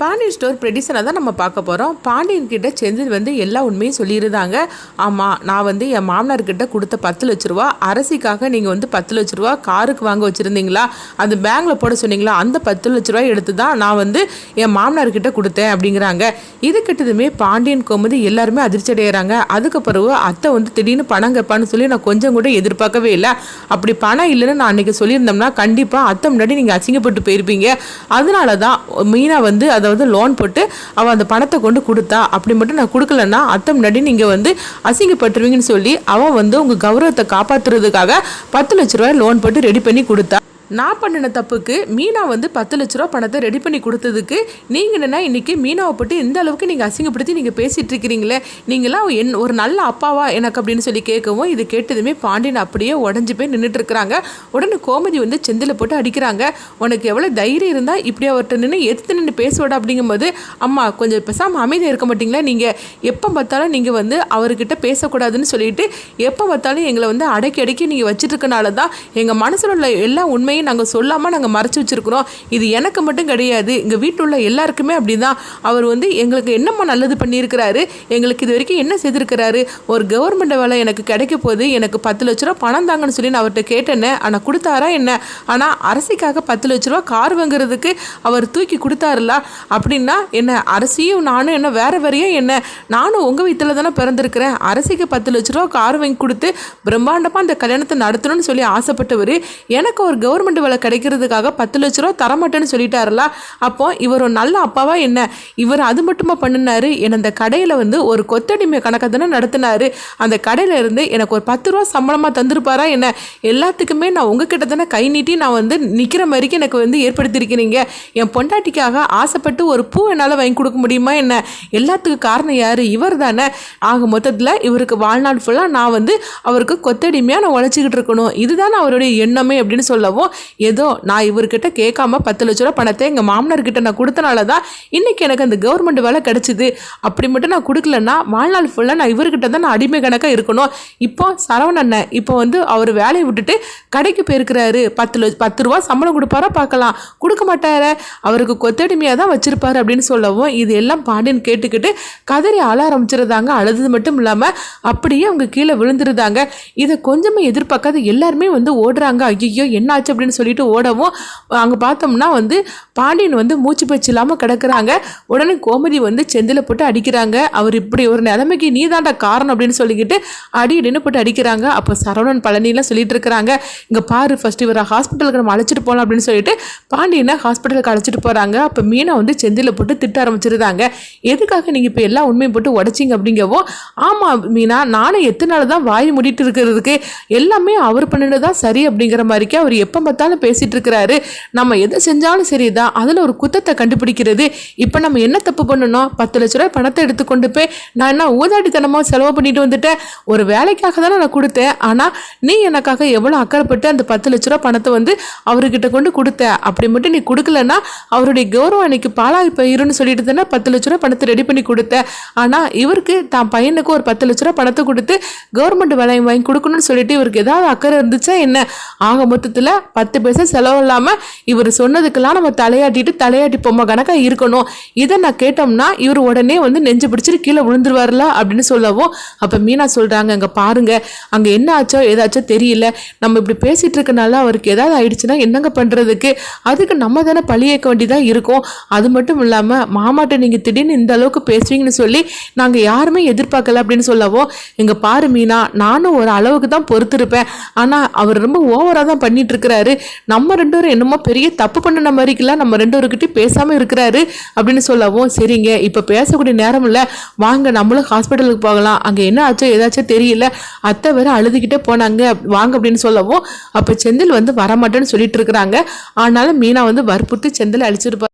Pandian store ப்ரெடிஷனை தான் நம்ம பார்க்க போகிறோம் பாண்டியன் கிட்ட செந்தில் வந்து எல்லா உண்மையும் சொல்லியிருந்தாங்க. ஆமாம் நான் வந்து என் மாமனார் கிட்ட கொடுத்த பத்து லட்ச ரூபா அரசிக்காக நீங்கள் வந்து பத்து லட்ச ரூபா காருக்கு வாங்க வச்சுருந்தீங்களா? அந்த பேங்கில் போட சொன்னீங்களா? அந்த பத்து லட்ச ரூபாய் எடுத்து தான் நான் வந்து என் மாமனார் கிட்ட கொடுத்தேன் அப்படிங்கிறாங்க. இது கிட்டதுமே பாண்டியன் கோமதி எல்லாருமே அதிர்ச்சி அடைகிறாங்க அதுக்கு அத்தை வந்து திடீர்னு பணம் கேட்பான்னு சொல்லி நான் கொஞ்சம் கூட எதிர்பார்க்கவே இல்லை. அப்படி பணம் இல்லைன்னு நான் அன்றைக்கி சொல்லியிருந்தோம்னா கண்டிப்பாக அத்தை முன்னாடி நீங்கள் அசிங்கப்பட்டு போயிருப்பீங்க. அதனால தான் மீனா வந்து அதாவது லோன் போட்டு அவள் அந்த பணத்தை கொண்டு கொடுத்தா. அப்படி மட்டும் நான் கொடுக்கலன்னா அத்தை முன்னாடி நீங்கள் வந்து அசிங்கப்பட்டுருவீங்கன்னு சொல்லி அவன் வந்து உங்கள் கௌரவத்தை காப்பாற்றுறதுக்காக பத்து லட்ச ரூபாய் லோன் போட்டு ரெடி பண்ணி கொடுத்தா. நான் பண்ணின தப்புக்கு மீனா வந்து பத்து லட்ச ரூபா பணத்தை ரெடி பண்ணி கொடுத்ததுக்கு நீங்கள் என்னென்னா இன்றைக்கி மீனாவை போட்டு இந்த அளவுக்கு நீங்கள் அசிங்கப்படுத்தி நீங்கள் பேசிகிட்டு இருக்கிறீங்களே. நீங்களாம் என் ஒரு நல்ல அப்பாவா எனக்கு அப்படின்னு சொல்லி கேட்கவும் இது கேட்டதுமே பாண்டியன் அப்படியே உடஞ்சி போய் நின்றுட்டு இருக்கிறாங்க. உடனே கோமதி வந்து செந்தில் போட்டு அடிக்கிறாங்க. உனக்கு எவ்வளோ தைரியம் இருந்தால் இப்படி அவர்கிட்ட நின்று எதிர்த்து நின்று பேசுவாட அப்படிங்கும்போது அம்மா கொஞ்சம் பேசாமல் அமைதியாக இருக்க மாட்டிங்களா? நீங்கள் எப்போ பார்த்தாலும் நீங்கள் வந்து அவர்கிட்ட பேசக்கூடாதுன்னு சொல்லிட்டு எப்போ பார்த்தாலும் எங்களை வந்து அடக்கி அடக்கி நீங்கள் வச்சுட்டுருக்கனால தான் எங்கள் மனசில் உள்ள எல்லா உண்மையும் நாங்கள் சொல்லாமல் நாங்கள் மறைச்சி வச்சுருக்குறோம். இது எனக்கு மட்டும் கிடையாது. எங்கள் வீட்டில் உள்ள எல்லாருக்குமே அப்படி தான் அவர் வந்து எங்களுக்கு என்னம்மா நல்லது பண்ணியிருக்கிறாரு? எங்களுக்கு இது வரைக்கும் என்ன செய்திருக்கிறாரு? ஒரு கவர்மெண்ட் வேலை எனக்கு கிடைக்க போகுது. எனக்கு பத்து லட்ச ரூபா பணம் தாங்கன்னு சொல்லி நான் அவர்கிட்ட கேட்டேன்னு ஆனால் கொடுத்தாரா என்ன? ஆனால் அரசிக்காக பத்து லட்ச ரூபா கார் வாங்குறதுக்கு அவர் தூக்கி கொடுத்தாருல அப்படின்னா என்ன அரசியும் நானும் என்ன வேற வேறையும் என்ன நானும் உங்கள் வீட்டில் தானே பிறந்திருக்கிறேன். அரசிக்கு பத்து லட்ச ரூபா கார் வாங்கி கொடுத்து பிரம்மாண்டமாக அந்த கல்யாணத்தை நடத்தணும்னு சொல்லி ஆசைப்பட்டவர் எனக்கு ஒரு கவர்மெண்ட் வேலை கிடைக்கிறதுக்காக பத்து லட்ச ரூபா தரமாட்டேன்னு சொல்லிட்டாருல அப்போ இவர் ஒரு நல்ல அப்பாவா என்ன? இவர் அது மட்டுமா பண்ணினாரு? என் அந்த கடையில் வந்து ஒரு கொத்தடிமை கணக்கை தானே நடத்தினாரு. அந்த கடையில இருந்து எனக்கு ஒரு பத்து ரூபா சம்பளமாக தந்திருப்பாரா என்ன? எல்லாத்துக்குமே நான் உங்ககிட்ட தானே கை நீட்டி நான் வந்து நிற்கிற மாதிரிக்கு எனக்கு வந்து ஏற்படுத்தியிருக்கிறீங்க. என் பொண்டாட்டிக்காக ஆசைப்பட்டு ஒரு பூ என்னால் வாங்கி கொடுக்க முடியுமா என்ன? எல்லாத்துக்கும் காரணம் யார்? இவர் தானே. ஆக மொத்தத்தில் இவருக்கு வாழ்நாள் ஃபுல்லாக நான் வந்து அவருக்கு கொத்தடிமையாக நான் உழைச்சிக்கிட்டு இருக்கணும். இதுதானே அவருடைய எண்ணமே அப்படின்னு சொல்லவும் ஏதோ நான் இவர்கிட்ட கேட்காம பத்து லட்ச ரூபா பணத்தை எங்கள் மாமனார்கிட்ட நான் கொடுத்தனால தான் இன்றைக்கி எனக்கு அந்த கவர்மெண்ட் வேலை கிடச்சிது. அப்படி மட்டும் நான் கொடுக்கலன்னா வாழ்நாள் ஃபுல்லாக நான் இவர்கிட்ட தான் நான் அடிமை கணக்காக இருக்கணும். இப்போ சரவண அண்ணன் இப்போ வந்து அவர் வேலையை விட்டுட்டு கடைக்கு போயிருக்கிறாரு. பத்து லட்ச பத்து ரூபா சம்பளம் கொடுப்பாரா பார்க்கலாம். கொடுக்க மாட்டார. அவருக்கு கொத்தடிமையாக தான் வச்சிருப்பாரு அப்படின்னு சொல்லவும் இது எல்லாம் பாண்டியன் கேட்டுக்கிட்டு கதறி அழ ஆரம்பிச்சிருந்தாங்க. அழுது மட்டும் இல்லாமல் அப்படியே அவங்க கீழே விழுந்துருந்தாங்க. இதை கொஞ்சமே எதிர்பார்க்காத எல்லாருமே வந்து ஓடுறாங்க. ஐயோ என்னாச்சு அப்படின்னு சொல்லிட்டு ஓடவும் அங்கே பார்த்தோம்னா வந்து பாண்டியன் வந்து மூச்சு பயிற்சி இல்லாமல் கிடக்குறாங்க. உடனே கோமதி வந்து செந்தில் போட்டு அடிக்கிறாங்க. அவர் இப்படி ஒரு நிலைமைக்கு நீ தாண்டா காரணம் அப்படின்னு சொல்லிக்கிட்டு அடி அடின்னு போட்டு அடிக்கிறாங்க. அப்போ சரவணன் பழனிலாம் சொல்லிட்டு இருக்கிறாங்க. இங்கே பாரு ஃபர்ஸ்ட் இவரை ஹாஸ்பிட்டலுக்கு நம்ம அழைச்சிட்டு போகலாம் அப்படின்னு சொல்லிட்டு பாண்டியனை ஹாஸ்பிட்டலுக்கு அழைச்சிட்டு போகிறாங்க அப்போ மீனை வந்து செந்தில போட்டு திட்ட ஆரம்பிச்சிருந்தாங்க. எதுக்காக நீங்கள் இப்போ எல்லா உண்மையும் போட்டு உடச்சிங்க அப்படிங்கவோ? ஆமாம் மீனா நானும் எத்தனை நாள் தான் வாய் முடிட்டு இருக்கிறதுக்கு எல்லாமே அவர் பண்ணினது தான் சரி அப்படிங்கிற மாதிரிக்கே அவர் எப்போ பார்த்தாலும் பேசிகிட்டு இருக்கிறாரு. நம்ம எதை செஞ்சாலும் சரிதான். அதில் ஒரு குத்தத்தை கண்டுபிடிக்கிறது. இப்போ நம்ம என்ன தப்பு பண்ணணும்? பத்து லட்ச ரூபாய் பணத்தை எடுத்து கொண்டு போய் நான் என்ன ஊதாட்டித்தனமாக செலவு பண்ணிட்டு வந்துட்டேன்? ஒரு வேலைக்காக தானே நான் கொடுத்தேன். ஆனால் நீ எனக்காக எவ்வளோ அக்கறைப்பட்டு அந்த பத்து லட்ச ரூபா பணத்தை வந்து அவர்கிட்ட கொண்டு கொடுத்த? அப்படி மட்டும் நீ கொடுக்கலன்னா அவருடைய கௌரவம் அன்னைக்கு பாலா இப்போ இருன்னு சொல்லிட்டு தானே பத்து லட்ச ரூபா பணத்தை ரெடி பண்ணி கொடுத்தேன். ஆனால் இவருக்கு தான் பையனுக்கு ஒரு பத்து லட்ச ரூபா பணத்தை கொடுத்து கவர்மெண்ட் வேலையை வாங்கி கொடுக்கணும்னு சொல்லிட்டு இவருக்கு ஏதாவது அக்கறை இருந்துச்சா என்ன? ஆக மொத்தத்தில் பத்து பைசா செலவு இல்லாமல் இவர் சொன்னதுக்கெல்லாம் நம்ம தலையாட்டிட்டு தலையாட்டி பொம்மை கணக்காக இருக்கணும். இதை நான் கேட்டோம்னா இவர் உடனே வந்து நெஞ்சு பிடிச்சிட்டு கீழே விழுந்துருவார்ல அப்படின்னு சொல்லவும் அப்போ மீனா சொல்கிறாங்க அங்கே பாருங்க. அங்கே என்ன ஆச்சோ ஏதாச்சோ தெரியல. நம்ம இப்படி பேசிகிட்டு இருக்கனால அவருக்கு ஏதாவது ஆயிடுச்சுன்னா என்னங்க பண்ணுறதுக்கு அதுக்கு நம்ம தானே பழியேற்க வேண்டியதாக இருக்கும். அது மட்டும் இல்லாமல் மாமாட்ட நீங்கள் திடீர்னு இந்த அளவுக்கு பேசுவீங்கன்னு சொல்லி நாங்கள் யாருமே எதிர்பார்க்கல அப்படின்னு சொல்லவோ எங்கள் பாரு மீனா நானும் ஒரு அளவுக்கு தான் பொறுத்திருப்பேன். ஆனால் அவர் ரொம்ப ஓவராக தான் பண்ணிட்டு இருக்கிறாரு நம்ம ரெண்டு பேரும் என்னமோ பெரிய தப்பு பண்ணின மாதிரிக்கெல்லாம் நம்ம ரெண்டு பேருக்கிட்டே பேசாமல் இருக்கிறாரு அப்படின்னு சொல்லவும் சரிங்க இப்போ பேசக்கூடிய நேரம் இல்லை. வாங்க நம்மளும் ஹாஸ்பிட்டலுக்கு போகலாம். அங்கே என்ன ஆச்சோ ஏதாச்சும் தெரியல. அத்தை வேற அழுதுகிட்டே போனாங்க. வாங்க அப்படின்னு சொல்லவும் அப்போ செந்தில் வந்து வரமாட்டேன்னு சொல்லிட்டு இருக்கிறாங்க ஆனாலும் மீனா வந்து வற்புறுத்தி செந்தில் அழிச்சிருப்பாங்க